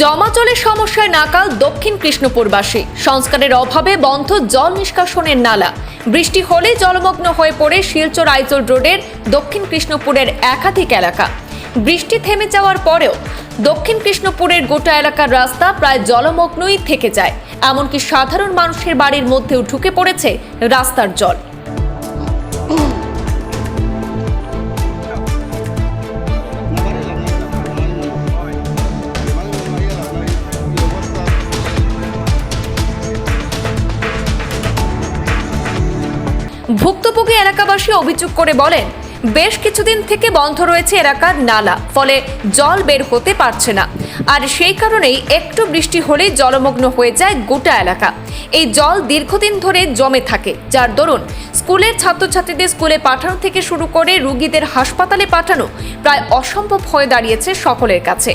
জমাজলের সমস্যায় নাকাল দক্ষিণ কৃষ্ণপুরবাসী। সংস্কারের অভাবে বন্ধ জল নিষ্কাশনের নালা। বৃষ্টি হলে জলমগ্ন হয়ে পড়ে শিলচর আইচল রোডের দক্ষিণ কৃষ্ণপুরের একাধিক এলাকা। বৃষ্টি থেমে যাওয়ার পরেও দক্ষিণ কৃষ্ণপুরের গোটা এলাকার রাস্তা প্রায় জলমগ্নই থেকে যায়। এমনকি সাধারণ মানুষের বাড়ির মধ্যেও ঢুকে পড়েছে রাস্তার জল। ভুক্তভোগী এলাকাবাসী অভিযোগ করে বলেন, বেশ কিছুদিন থেকে বন্ধ রয়েছে এলাকার নালা, ফলে জল বের হতে পারছে না। আর সেই কারণেই একটু বৃষ্টি হলেই জলমগ্ন হয়ে যায় গোটা এলাকা। এই জল দীর্ঘদিন ধরে জমে থাকে, যার দরুন স্কুলের ছাত্রছাত্রীদের স্কুলে পাঠানো থেকে শুরু করে রুগীদের হাসপাতালে পাঠানো প্রায় অসম্ভব হয়ে দাঁড়িয়েছে সকলের কাছে।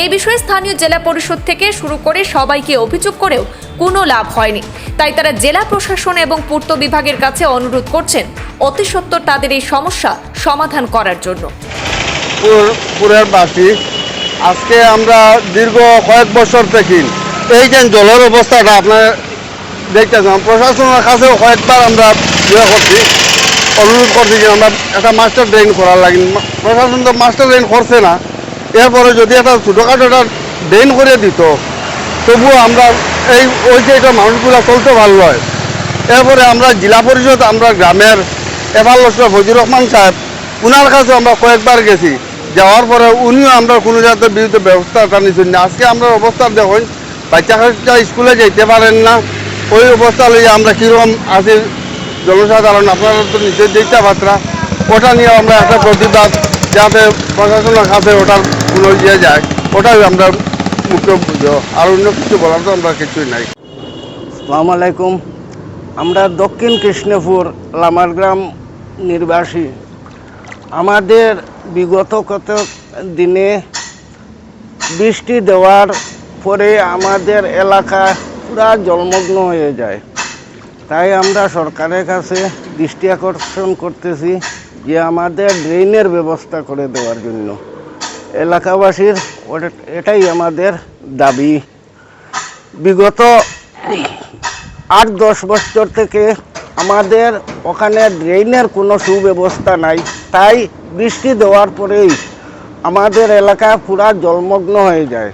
এই বিষয়ে স্থানীয় জেলা পরিষদ থেকে শুরু করে সবাইকে অভিযোগ করেও কোনো লাভ হয়নি। তাই তারা জেলা প্রশাসন এবং পূর্ত বিভাগের কাছে অনুরোধ করছেন অতি সত্বর তাদের এই সমস্যা সমাধান করার জন্য। আজকে আমরা দীর্ঘ কয়েক বছর থেকে এই যে জলের অবস্থাটা আপনার দেখতেছেন প্রশাসনের কাছেও কয়েকবার আমরা ইয়ে করছি, অনুরোধ করছি যে আমরা একটা মাস্টার ড্রেন করার লাগে। প্রশাসন তো মাস্টার ড্রেন করছে না, এরপরে যদি একটা ছোটোখাটো একটা ড্রেন করে দিত, তবুও আমরা এই ওই যে এটা মানুষগুলো চলতে ভালো হয়। এরপরে আমরা জেলা পরিষদ, আমরা গ্রামের এফালস্ট ফজির রহমান সাহেব, উনার কাছে আমরা কয়েকবার গেছি। যাওয়ার পরে উনিও আমরা কোনো জাতের বিরুদ্ধে ব্যবস্থাটা নিচ্ছেন না আজকে আমরা অবস্থা দেখুন বাচ্চা কাচ্চা স্কুলে যেতে পারেন না। ওই অবস্থা লইয়া আমরা কীরকম আছি, জনসাধারণ আপনারা তো নিজের দিকটা বার্তা ওটা নিয়ে আমরা একটা প্রতিবাদ, যাতে প্রশাসনের কাছে ওটার কোনো ইয়ে যায়। ওটাই আমরা বুঝো। আর অন্য কিছু বলার তো আমরা কিছুই নাই। আসসালামু আলাইকুম। আমরা দক্ষিণ কৃষ্ণপুর লামারগ্রাম নির্বাসী। আমাদের বিগত কত দিনে বৃষ্টি দেওয়ার পরে আমাদের এলাকা পুরা জলমগ্ন হয়ে যায়। তাই আমরা সরকারের কাছে দৃষ্টি আকর্ষণ করতেছি যে আমাদের ড্রেনের ব্যবস্থা করে দেওয়ার জন্য। এলাকাবাসীর এটাই আমাদের দাবি। বিগত আট, দশ বছর থেকে আমাদের ওখানে ড্রেনের কোনো সুব্যবস্থা নাই। তাই বৃষ্টি দেওয়ার পরেই আমাদের এলাকা পুরা জলমগ্ন হয়ে যায়।